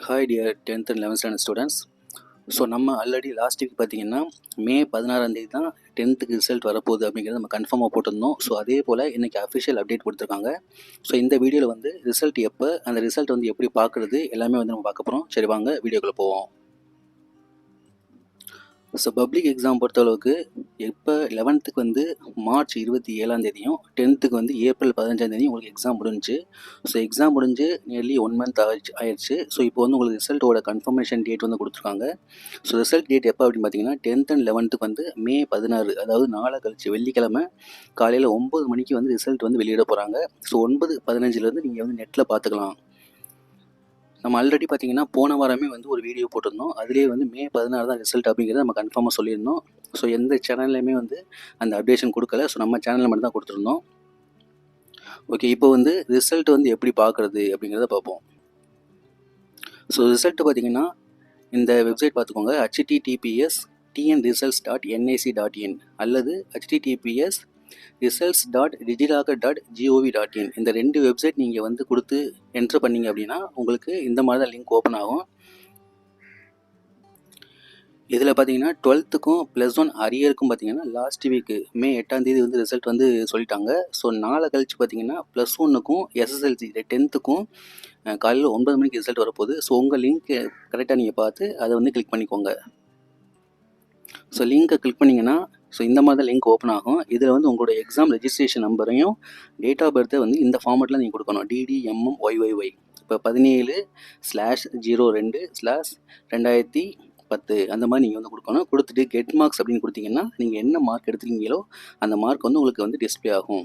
Hi dear tenth and eleventh standard students so நம்ம already last week பார்த்தீங்கன்னா மே பதினாறாம் தேதி தான் டென்த்துக்கு ரிசல்ட் வரப்போகுது அப்படிங்கிறத நம்ம கன்ஃபார்மாக போட்டிருந்தோம். ஸோ அதே போல் இன்றைக்கி அஃபிஷியல் அப்டேட் கொடுத்துருக்காங்க. ஸோ இந்த வீடியோவில் வந்து ரிசல்ட் எப்போ அந்த ரிசல்ட் வந்து எப்படி பார்க்குறது எல்லாமே வந்து நம்ம பார்க்க போகிறோம் சரி வாங்க வீடியோக்குள்ளே போவோம். ஸோ பப்ளிக் எக்ஸாம் பொறுத்தளவுக்கு இப்போ லெவன்த்துக்கு வந்து மார்ச் இருபத்தி ஏழாம் தேதியும் டென்த்துக்கு வந்து ஏப்ரல் பதினஞ்சாம் தேதியும் உங்களுக்கு எக்ஸாம் முடிஞ்சுச்சு. ஸோ எக்ஸாம் முடிஞ்சு நியர்லி ஒன் மந்த் ஆயிடுச்சு ஆயிடுச்சு. ஸோ இப்போ வந்து உங்களுக்கு ரிசல்ட்டோட கன்ஃபர்மேஷன் டேட் வந்து கொடுத்துருக்காங்க. ஸோ ரிசல்ட் டேட் எப்போ அப்படின்னு பார்த்தீங்கன்னா டென்த் அண்ட் லெவன்த்துக்கு வந்து மே பதினாறு அதாவது நாளை கழிச்சு வெள்ளிக்கிழமை காலையில் ஒம்பது மணிக்கு வந்து ரிசல்ட் வந்து வெளியிட போகிறாங்க ஸோ ஒன்பது பதினஞ்சுலேருந்து நீங்கள் வந்து நெட்டில் பார்த்துக்கலாம். நம்ம ஆல்ரெடி பார்த்தீங்கன்னா போன வாரமே வந்து ஒரு வீடியோ போட்டிருந்தோம். அதுலேயே வந்து மே பதினாறு தான் ரிசல்ட் அப்படிங்கிறத நம்ம கன்ஃபார்மாக சொல்லியிருந்தோம். ஸோ எந்த சேனல்லையுமே வந்து அந்த அப்டேஷன் கொடுக்கல. ஸோ நம்ம சேனலில் மட்டும் தான் கொடுத்துருந்தோம். ஓகே இப்போ வந்து ரிசல்ட் வந்து எப்படி பார்க்குறது அப்படிங்கிறத பார்ப்போம் ஸோ ரிசல்ட் பார்த்தீங்கன்னா இந்த வெப்சைட் பார்த்துக்கோங்க HTTPS TN results dot NIC dot in அல்லது HTTPS results dot DigiLocker dot GOV dot in இந்த ரெண்டு வெப்சைட் நீங்கள் வந்து கொடுத்து என்ட்ரு பண்ணிங்க அப்படின்னா உங்களுக்கு இந்த மாதிரி தான் லிங்க் ஓப்பன் ஆகும். இதில் பார்த்தீங்கன்னா டுவெல்த்துக்கும் ப்ளஸ் ஒன் அரியருக்கும் பார்த்தீங்கன்னா லாஸ்ட் வீக்கு மே எட்டாம் தேதி வந்து ரிசல்ட் வந்து சொல்லிட்டாங்க. ஸோ நாளை கழிச்சு பார்த்தீங்கன்னா ப்ளஸ் ஒன்னுக்கும் எஸ்எஸ்எல்சி டென்த்துக்கும் காலையில் ஒன்பது மணிக்கு ரிசல்ட் வரப்போகுது. ஸோ உங்கள் லிங்க் கரெக்டாக நீங்கள் பார்த்து அதை வந்து கிளிக் பண்ணிக்கோங்க. ஸோ லிங்க்கை கிளிக் பண்ணிங்கன்னா ஸோ இந்த மாதிரி தான் லிங்க் ஓப்பன் ஆகும். இதில் வந்து உங்களோட எக்ஸாம் ரெஜிஸ்ட்ரேஷன் நம்பரையும் டேட் ஆஃப் பர்த்தை வந்து இந்த ஃபார்மெட்டில் நீங்கள் கொடுக்கணும். டிடிஎம்எம் ஒய்ஒய்ஒய் இப்போ பதினேழு ஸ்லாஷ் ஜீரோ ரெண்டு ஸ்லாஷ் ரெண்டாயிரத்தி பத்து. அந்த மாதிரி நீங்கள் வந்து கொடுக்கணும். கொடுத்துட்டு கெட் மார்க்ஸ் அப்படின்னு கொடுத்தீங்கன்னா நீங்கள் என்ன மார்க் எடுத்துருக்கீங்களோ அந்த மார்க் வந்து உங்களுக்கு வந்து டிஸ்பிளே ஆகும்.